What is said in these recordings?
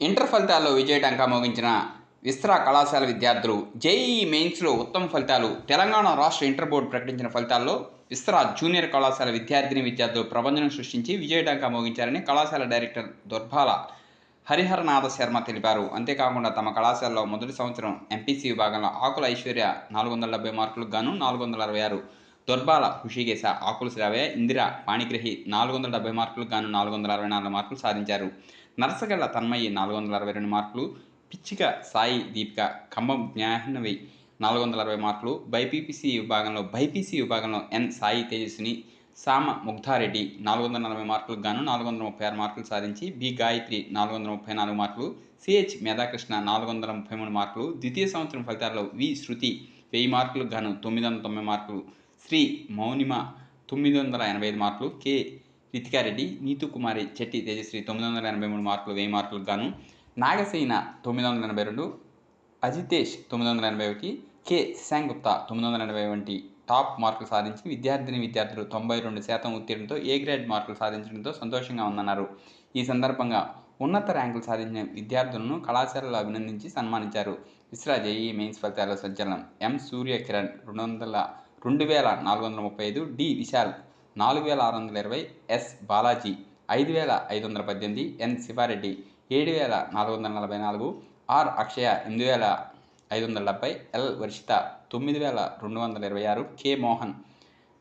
Inter ఫలితాల్లో విజయటంకా మోగించిన విస్త్రా కళాశాల విద్యార్థులు జేఈఈ మెయిన్స్లో ఉత్తమ ఫలితాలు తెలంగాణ రాష్ట్ర ఇంటర్ బోర్డు ప్రకటించిన ఫలితాల్లో విస్త్రా జూనియర్ కళాశాల విద్యార్థిని విద్యార్థులు ప్రబంధనం సృష్టించి విజయటంకా మోగించారని కళాశాల డైరెక్టర్ దుర్భాల హరిహరనాథ శర్మ తెలిపారు. అంతేకాకుండా తమ కళాశాలలో మొదటి సంవత్సరం ఎంపీసీ విభాగంలో ఆకుల ఐశ్వర్య నాలుగు వందల డెబ్బై మార్కులకు గాను నాలుగు వందల అరవై ఆరు దుర్బాల హుషిగేశ ఆకుల శ్రావే ఇందిర పాణిగ్రహి నాలుగు వందల డెబ్బై మార్కులు గాను నాలుగు వందల అరవై నాలుగు మార్కులు సాధించారు. నరసగళ్ళ తన్మయి నాలుగు వందల అరవై రెండు మార్కులు పిచ్చిక సాయి దీపిక ఖమ్మం జ్ఞానవి నాలుగు వందల అరవై మార్కులు బైపీపీసీ విభాగంలో బైపీసీ విభాగంలో ఎన్ సాయి తేజస్విని సామ ముగ్ధారెడ్డి నాలుగు వందల నలభై మార్కులకు గాను నాలుగు వందల ముప్పై ఆరు మార్కులు సాధించి బి గాయత్రి నాలుగు వందల ముప్పై నాలుగు మార్కులు సిహెచ్ మేధాకృష్ణ నాలుగు వందల ముప్పై మూడు మార్కులు ద్వితీయ సంవత్సరం ఫలితాల్లో వి శృతి వెయ్యి మార్కులకు గాను తొమ్మిది వందల తొంభై మార్కులు శ్రీ మౌనిమ తొమ్మిది వందల ఎనభై ఐదు మార్కులు కె. రితికారెడ్డి నీతు కుమారి చెట్టి తేజశ్రీ తొమ్మిది వందల ఎనభై మూడు మార్కులు వెయ్యి మార్కులకు గాను నాగసేన తొమ్మిది వందల ఎనభై రెండు అజితేష్ తొమ్మిది వందల ఎనభై ఒకటి కె. శశాంక్ గుప్తా తొమ్మిది వందల ఎనభై వంటి టాప్ మార్కులు సాధించి విద్యార్థిని విద్యార్థులు తొంభై రెండు శాతం ఉత్తీర్ణతో ఏ గ్రేడ్ మార్కులు సాధించడంతో సంతోషంగా ఉందన్నారు. ఈ సందర్భంగా ఉన్నత ర్యాంకులు సాధించిన విద్యార్థులను కళాశాలలో అభినందించి సన్మానించారు. ఇస్రా జేఈ మెయిన్స్ ఫలితాల సంచలనం ఎం సూర్య కిరణ్ రెండు వందల రెండు వేల నాలుగు వందల ముప్పై ఐదు డి విశాల్ నాలుగు వేల ఆరు వందల ఇరవై ఎస్ బాలాజీ ఐదు వేల ఐదు వందల పద్దెనిమిది ఎన్ శివారెడ్డి ఏడు వేల నాలుగు వందల నలభై నాలుగు ఆర్ అక్షయ ఎనిమిది వేల ఐదు వందల డెబ్బై ఎల్ వర్షిత తొమ్మిది వేల రెండు వందల ఇరవై ఆరు కె మోహన్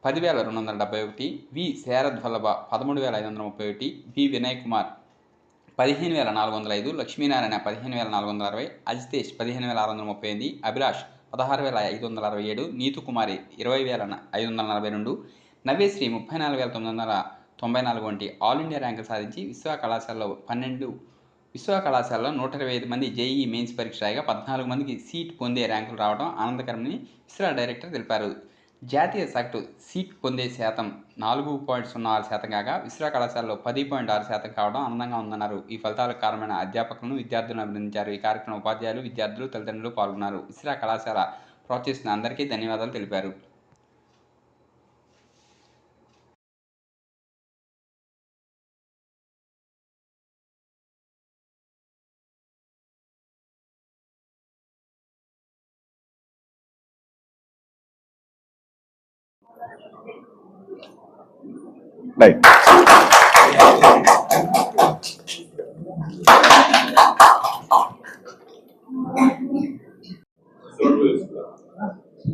పదివేల రెండు వందల డెబ్బై ఒకటి వి శరద్ వల్లభ పదమూడు వేల ఐదు వందల ముప్పై ఒకటి వి వినయ్ కుమార్ పదిహేను వేల నాలుగు వందల ఐదు లక్ష్మీనారాయణ పదిహేను వేల నాలుగు వందల అరవై అజితేష్ పదిహేను వేల ఆరు వందల ముప్పై ఎనిమిది అభిలాష్ పదహారు వేల ఐదు వందల అరవై ఏడు నీతు కుమారి ఇరవై వేల ఐదు వందల నలభై రెండు నవ్యశ్రీ ముప్పై నాలుగు వేల తొమ్మిది వందల తొంభై నాలుగు వంటి ఆల్ ఇండియా ర్యాంకులు సాధించి విశ్వ కళాశాలలో పన్నెండు విశ్వ కళాశాలలో నూట ఇరవై ఐదు మంది జేఈఈ మెయిన్స్ పరీక్ష రాయగా పద్నాలుగు మందికి సీట్ పొందే ర్యాంకులు రావడం ఆనందకరమని ఇస్రా డైరెక్టర్ తెలిపారు. జాతీయ సగటు సీట్ పొందే శాతం నాలుగు పాయింట్ సున్నా ఆరు శాతం కాగా విశ్రా కళాశాలలో పది పాయింట్ ఆరు శాతం కావడం ఆనందంగా ఉందన్నారు. ఈ ఫలితాలకు కారణమైన అధ్యాపకులను విద్యార్థులను అభినందించారు. ఈ కార్యక్రమం ఉపాధ్యాయులు విద్యార్థులు తల్లిదండ్రులు పాల్గొన్నారు. విశ్రా కళాశాల ప్రోత్సహిస్తున్న అందరికీ ధన్యవాదాలు తెలిపారు. రైట్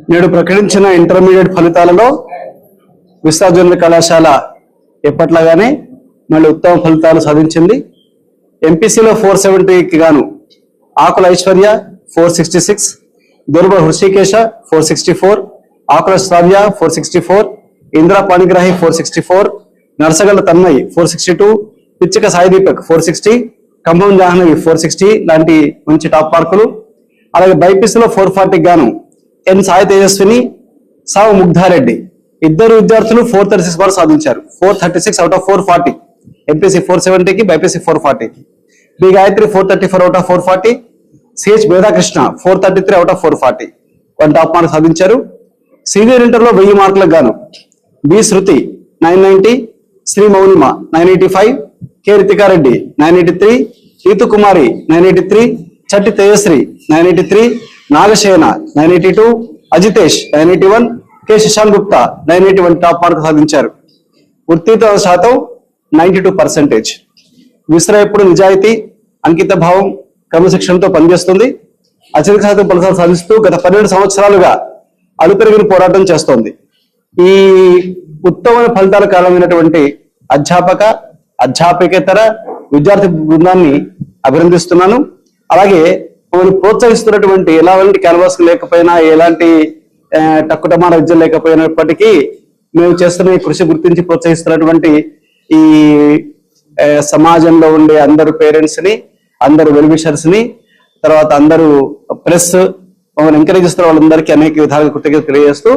నేడు ప్రకటించిన ఇంటర్మీడియట్ ఫలితాలలో విశ్వజనుల కళాశాల ఎప్పట్లాగానే మళ్ళీ ఉత్తమ ఫలితాలు సాధించింది. ఎంపీసీలో ఫోర్ సెవెంటీకి గాను Akula Aishwarya four sixty six Durba Hrishikesha four sixty four Akula Shravya four sixty four Indra Panigrahi four sixty four Narsagalla Tanmay four sixty two Pichika Sai Deepak four sixty Khammam Jahnavi four sixty లాంటి మంచి top మార్కులు అలాగే బైపీసీలో four ఫార్టీకి గాను ఎన్ సాయి తేజస్విని సావు ముగ్ధారెడ్డి. ఇద్దరు విద్యార్థులు four thirty six marks సాధించారు. Four thirty six out of four forty MPC four సెవెంటీకి BiPC four ఫార్టీకి B Gayatri four thirty four out of four forty CH Medhakrishna four thirty three out of four forty one top mark సాధించారు. Senior ఇంటర్లో వెయ్యి మార్కులకు గాను. B Shruti nine ninety Sri Mounima nine eighty five K Ritikareddy nine eighty three Neetu Kumari nine eighty three Chatti Tejashri nine eighty three Nagasena nine eighty two Ajitesh nine eighty one K Shashanth Gupta nine eighty one top mark సాధించారు. ఉత్తీర్ణ శాతం ninety two percentage. విశ్ర ఎప్పుడు నిజాయితీ అంకిత భావం క్రమశిక్షణతో పనిచేస్తుంది. అత్యధిక శాతం ఫలితాలు సాధిస్తూ గత పన్నెండు సంవత్సరాలుగా అలుపెరిగిన పోరాటం చేస్తోంది. ఈ ఉత్తమ ఫలితాల కారణమైనటువంటి అధ్యాపక అధ్యాపకేతర విద్యార్థి బృందాన్ని అభినందిస్తున్నాను. అలాగే మమ్మల్ని ప్రోత్సహిస్తున్నటువంటి ఎలాంటి క్యాన్వాస్ లేకపోయినా ఎలాంటి టక్కుటమాన విద్య లేకపోయినప్పటికీ మేము చేస్తున్న ఈ కృషి గుర్తించి ప్రోత్సహిస్తున్నటువంటి ఈ సమాజంలో ఉండే అందరు పేరెంట్స్ని అందరు వెల్విషర్స్ని తర్వాత అందరూ ప్రెస్ మమ్మల్ని ఎంకరేజ్ చేస్తున్న వాళ్ళందరికీ అనేక విధాలుగా కృతజ్ఞత తెలియజేస్తూ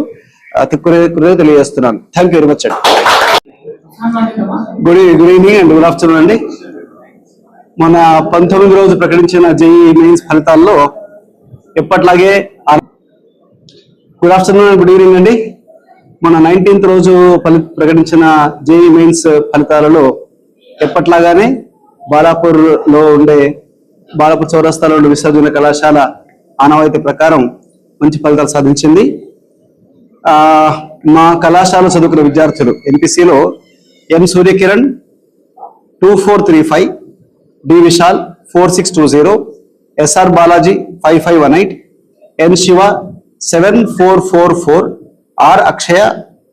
కృతజ్ఞత తెలియజేస్తున్నాను. థ్యాంక్ యూ వెరీ మచ్ అండి good good evening and good afternoon అండి. మన పంతొమ్మిది రోజు ప్రకటించిన జేఈ మెయిన్స్ ఫలితాల్లో ఎప్పట్లాగే గుడ్ ఆఫ్టర్నూన్ గుడ్ ఈవినింగ్ అండి. మన నైన్టీన్త్ రోజు ఫలి ప్రకటించిన జేఈ మెయిన్స్ ఫలితాలలో ఎప్పట్లాగానే బాలాపూర్లో ఉండే బాలాపూర్ చౌరస్తాలో ఉండే విశ్వజన కళాశాల ఆనవాయితీ ప్రకారం మంచి ఫలితాలు సాధించింది. మా కళాశాల చదువుకున్న విద్యార్థులు ఎంపీసీలో M Suryakiran two four three five D Vishal four six two zero SR Balaji five five one eight N Shiva seven four four four R Akshaya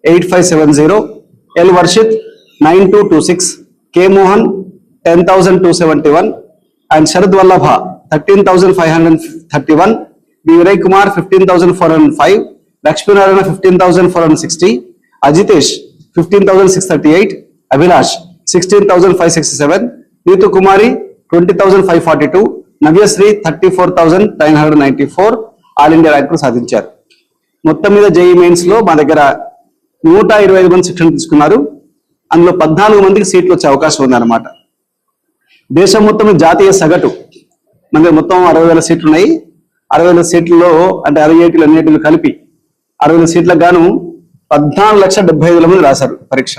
eight five seven zero L Varshith nine two two six K Mohan ten thousand two seventy one and Sharad Vallabha thirteen thousand five hundred thirty one B Vinay Kumar fifteen thousand four hundred five Lakshminarayana fifteen thousand four hundred sixty Ajitesh fifteen thousand six thirty eight Abhilash sixteen thousand five sixty seven Neetu Kumari twenty thousand five forty two Navyasri thirty four thousand nine hundred ninety four all India ర్యాంకులు సాధించారు. మొత్తం మీద JEE మెయిన్స్లో మా దగ్గర నూట ఇరవై ఐదు మంది శిక్షణ తీసుకున్నారు. అందులో పద్నాలుగు మందికి సీట్లు వచ్చే అవకాశం ఉందన్నమాట. దేశం మొత్తం జాతీయ సగటు మన మొత్తం అరవై వేల సీట్లు ఉన్నాయి. అరవై వేల సీట్లలో అంటే అరవై ఏటీలు అన్నిటిలు కలిపి అరవై వేల సీట్లకు గాను పద్నాలుగు లక్షల డెబ్బై ఐదు వేల మంది రాశారు పరీక్ష.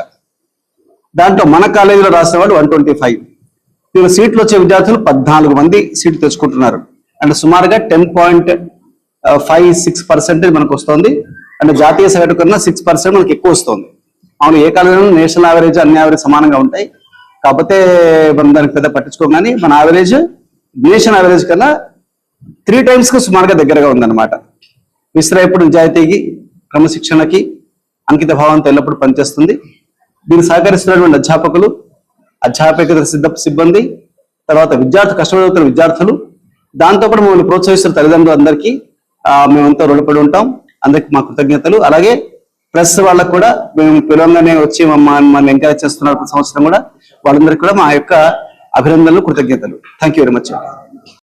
దాంట్లో మన కాలేజీలో రాసిన వాడు వన్ ట్వంటీ ఫైవ్. దీని సీట్లు వచ్చే విద్యార్థులు పద్నాలుగు మంది సీట్లు తెచ్చుకుంటున్నారు. అంటే సుమారుగా ten point five six percentage మనకు వస్తుంది. అంటే జాతీయ సగటు కన్నా సిక్స్ పర్సెంట్ మనకి ఎక్కువ వస్తుంది. అవును ఏ కాలేజీలో నేషనల్ యావరేజ్ అన్ని యావరేజ్ సమానంగా ఉంటాయి. కాకపోతే మనం దానికి పెద్ద పట్టించుకోం కానీ మన యావరేజ్ నేషన్ యావరేజ్ కన్నా త్రీ టైమ్స్కి సుమారుగా దగ్గరగా ఉందన్నమాట. విశ్ర ఇప్పుడు నిజాయితీకి క్రమశిక్షణకి అంకిత భావంతో ఎల్లప్పుడూ పనిచేస్తుంది. దీన్ని సహకరిస్తున్నటువంటి అధ్యాపకులు అధ్యాపక సిద్ధ సిబ్బంది తర్వాత విద్యార్థి కష్టపడుతున్న విద్యార్థులు దాంతో కూడా మమ్మల్ని ప్రోత్సహిస్తున్న తల్లిదండ్రులు అందరికీ మేమంతా రుణపడి ఉంటాం. అందరికి మా కృతజ్ఞతలు. అలాగే ప్రెస్ వాళ్ళకు కూడా మేము పిలవంగానే వచ్చి మమ్మల్ని ఎంకరేజ్ చేస్తున్నారు. సంవత్సరం కూడా వాళ్ళందరికీ కూడా మా యొక్క అభినందనలు కృతజ్ఞతలు. Thank you very much